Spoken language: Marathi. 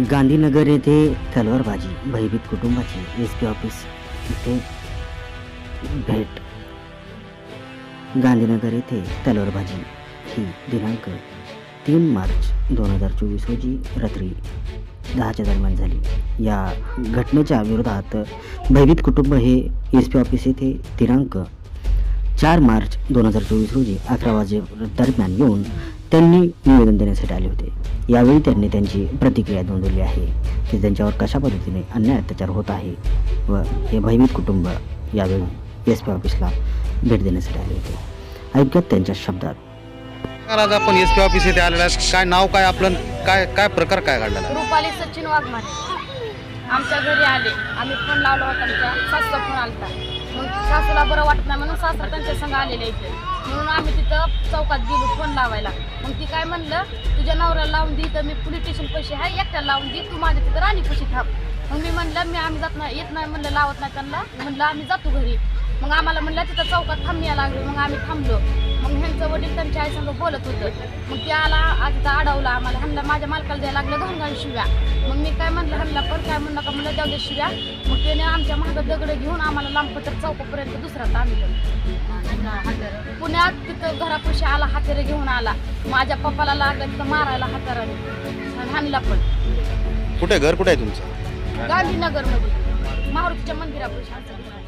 गांधीनगर येथे तलवारबाजी भयभीत कुटुंबाची एस पी ऑफिस. इथे भेट. गांधीनगर येथे तलवारबाजी. ही दिनांक तीन मार्च दोन हजार चोवीस रोजी रात्री दहाच्या दरम्यान झाली. या घटनेच्या विरोधात भयभीत कुटुंब हे एस पी ऑफिस येथे दिनांक चार मार्च दोन हजार चोवीस रोजी अकरा वाजे दरम्यान येऊन त्यांनी निवेदन देण्यासाठी आले होते. यावेळी त्यांनी त्यांची प्रतिक्रिया नोंदवली आहे की त्यांच्यावर कशा पद्धतीने अन्याय अत्याचार होत आहे व हे भयभीत कुटुंब यावेळी एस पी ऑफिसला भेट देण्यासाठी आले होते. ऐकूयात त्यांच्या शब्दात. आज आपण एस पी ऑफिस येथे आलेला. काय नाव काय आपलं काय काय प्रकार काय घडलेला आहे? रुपाली सचिन वाघमारे. आमच्या घरी आले. आम्ही फोन लावला होता आमच्या सासूचा फोन आलता. मग सासूला बरं वाटत नाही म्हणून सासरा त्यांच्या संग आलेले इथे. म्हणून आम्ही तिथं चौकात गेलो फोन लावायला. मग ती काय म्हणलं तुझ्या नवऱ्याला लावून दे तर मी पोलीस स्टेशन पैसे आहे एकट्याला लावून दे तू माझ्या तिथं राणी कशी थांब. मग मी म्हणलं मी आम्ही जात नाही येत नाही म्हणलं लावत नाही त्यांना. म्हणलं आम्ही जातो घरी. मग आम्हाला म्हणलं तिथं चौकात थांबण्याला लागलो. मग आम्ही थांबलो. मग ह्यांचं वडील त्यांच्या आई संग बोलत होतं. मग ते आला आज इथं अडवला आम्हाला. ह्यांना माझ्या मालकाला द्यायला लागलं दोन गाडी शिव्या. मग मी काय म्हणलं ह्यांना पण काय म्हणलं का म्हणलं जाऊ दे शिव्या. मग त्याने आमच्या मागं दगड घेऊन आम्हाला लांबपत्र चौकापर्यंत दुसरा आणलं. पुण्यात तिथं घरापाशी आला हातेरे घेऊन आला. माझ्या पप्पाला लागलं तिथं मारायला हाताराने. हाणला पण. कुठे घर कुठे आहे तुमचं? गांधीनगरमध्ये. मारुतीच्या मंदिरापाशी. असं